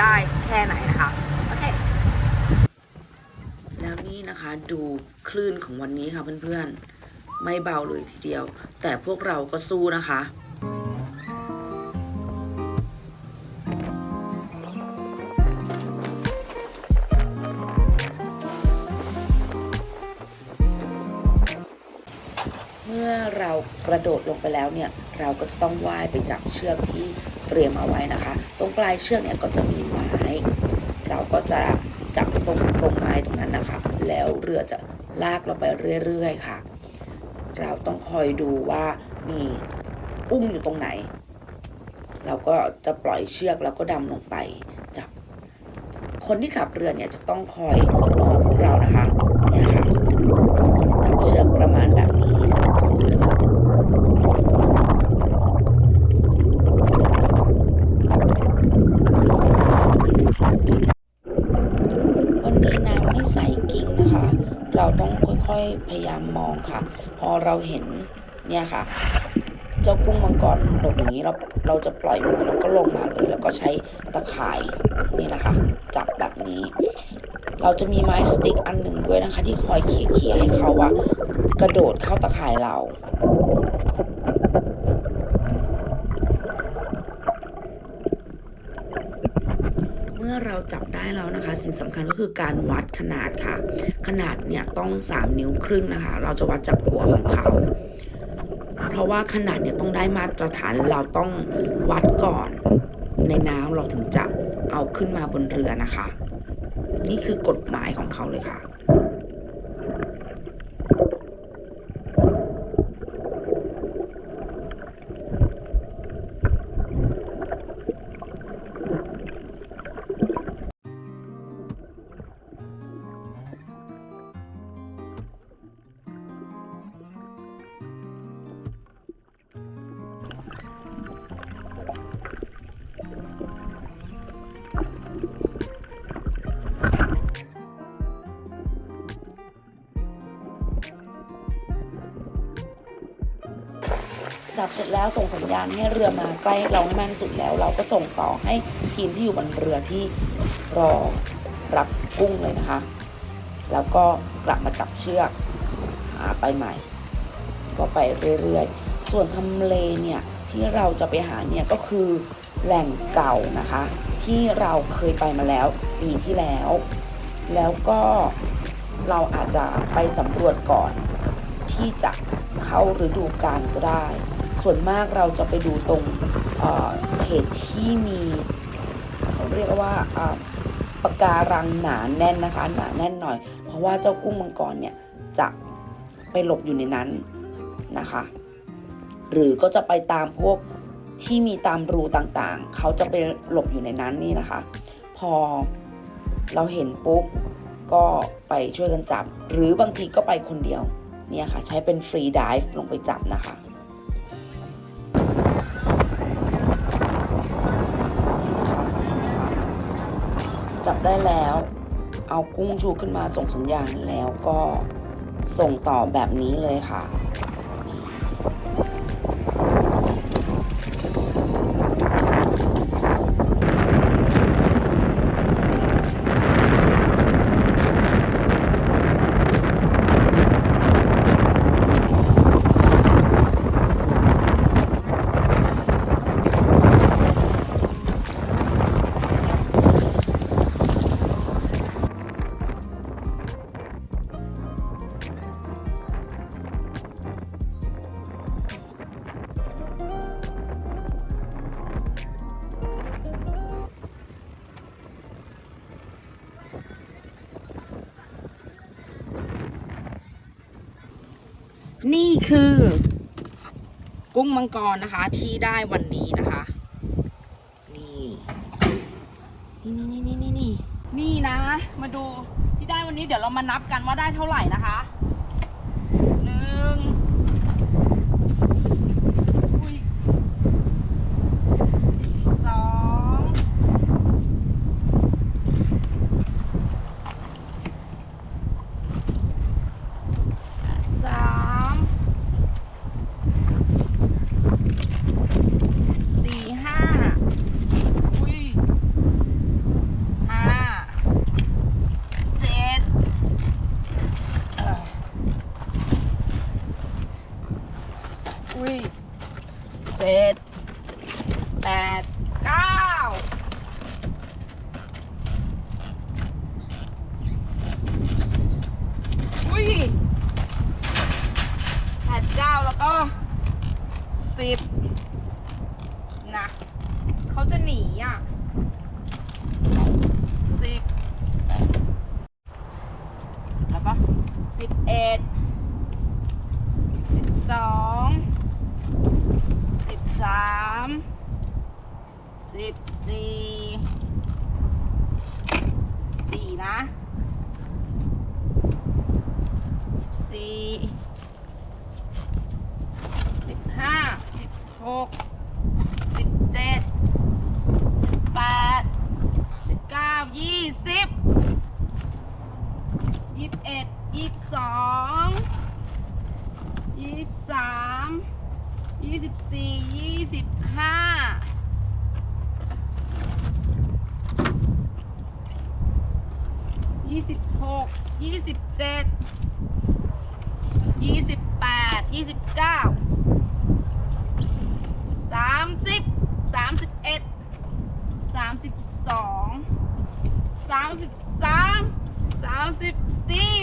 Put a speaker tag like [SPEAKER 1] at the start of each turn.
[SPEAKER 1] ได้แค่ไหนนะคะโอเค
[SPEAKER 2] แล้วนี่นะคะดูคลื่นของวันนี้ค่ะเพื่อนๆ ไม่เบาเลยทีเดียว แต่พวกเราก็สู้นะคะเมื่อเรากระโดดลงไปแล้วเนี่ย เราก็จะต้องว่ายไปจับเชือกที่เตรียมเอาไว้นะคะ ตรงปลายเชือกเนี่ยก็จะมีไม้ เราก็จะจับตรงตรงไม้ตรงนั้นนะคะ แล้วเรือจะลากเราไปเรื่อยๆค่ะ เราต้องคอยดูว่ามีกุ้งอยู่ตรงไหน เราก็จะปล่อยเชือกแล้วก็ดำลงไปจับ คนที่ขับเรือเนี่ยจะต้องคอยมองพวกเรานะคะเนี่ยค่ะจับเชือกประมาณแบบนี้นี้น้ำไม่ใสกิ่งนะคะ เราต้องค่อยๆ พยายามมองค่ะ พอเราเห็นเนี่ยค่ะ เจ้ากุ้งมังกรหลบอย่างนี้เราเราจะปล่อยมือแล้วก็ลงมาเลยแล้วก็ใช้ตะข่ายนี่นะคะ จับแบบนี้ เราจะมีไม้สติ๊กอันหนึ่งด้วยนะคะ ที่คอยเขี่ยๆให้เขาวากระโดดเข้าตะข่ายเรา มื่อเราจับได้แล้วนะคะ สิ่งสำคัญก็คือการวัดขนาดค่ะ ขนาดเนี่ยต้อง 3 นิ้วครึ่งนะคะ เราจะวัดจากหัวของเขา เพราะว่าขนาดเนี่ยต้องได้มาตรฐานเราต้องวัดก่อน ในน้ำเราถึงจะเอาขึ้นมาบนเรือนะคะ นี่คือกฎหมายของเขาเลยค่ะ จับเสร็จแล้วส่งสัญญาณให้เรือมาใกล้เราให้มากที่สุดแล้ว เราก็ส่งต่อให้ทีมที่อยู่บนเรือที่รอรับกุ้งเลยนะคะ แล้วก็กลับมาจับเชือกหาไปใหม่ ก็ไปเรื่อยๆ ส่วนทำเลเนี่ยที่เราจะไปหาเนี่ยก็คือแหล่งเก่านะคะ ที่เราเคยไปมาแล้วปีที่แล้ว แล้วก็เราอาจจะไปสำรวจก่อนที่จะเข้าฤดูกาลก็ได้ ส่วนมากเราจะไปดูตรงเขตที่มีเขาเรียกว่าอ่าปะการังหนาแน่นนะคะ หนาแน่นหน่อย เพราะว่าเจ้ากุ้งมังกรเนี่ยจะไปหลบอยู่ในนั้นนะคะ หรือก็จะไปตามพวกที่มีตามรูต่างๆ เขาจะไปหลบอยู่ในนั้นนี่นะคะ พอเราเห็นปุ๊บก็ไปช่วยกันจับ หรือบางทีก็ไปคนเดียวเนี่ยค่ะ ใช้เป็นฟรีดิฟลงไปจับนะคะ ได้แล้ว เอากุ้งชูขึ้นมาส่งสัญญาณแล้วก็ส่งต่อแบบนี้เลยค่ะ นี่คือ กุ้งมังกรนะคะ ที่ได้วันนี้นะคะ นี่นี่นี่นี่นี่นี่นี่นะ มาดูที่ได้วันนี้เดี๋ยวเรามานับกันว่าได้เท่าไหร่นะคะหนึ่งอุ้ยสองสามสี่ห้าอุ้ย
[SPEAKER 1] สิบนะเขา จะหนีอะสิบแล้วก็สิบเอ็ดสิบสองสิบสามสิบสี่สิบสี่นะสิบสี่สิบห้าสิบหกสิบเจ็ดสิบแปดสิบเก้ายี่สิบยี่สิบเอ็ดยี่สิบสองยี่สิบสามยี่ สิบสี่ยี่สิบห้ายี่สิบหกยี่สิบเจ็ดยี่สิบแปดยี่สิบเก้าสามสิบสามสิบเอ็ดสามสิบสองสามสิบสามสามสิบสี่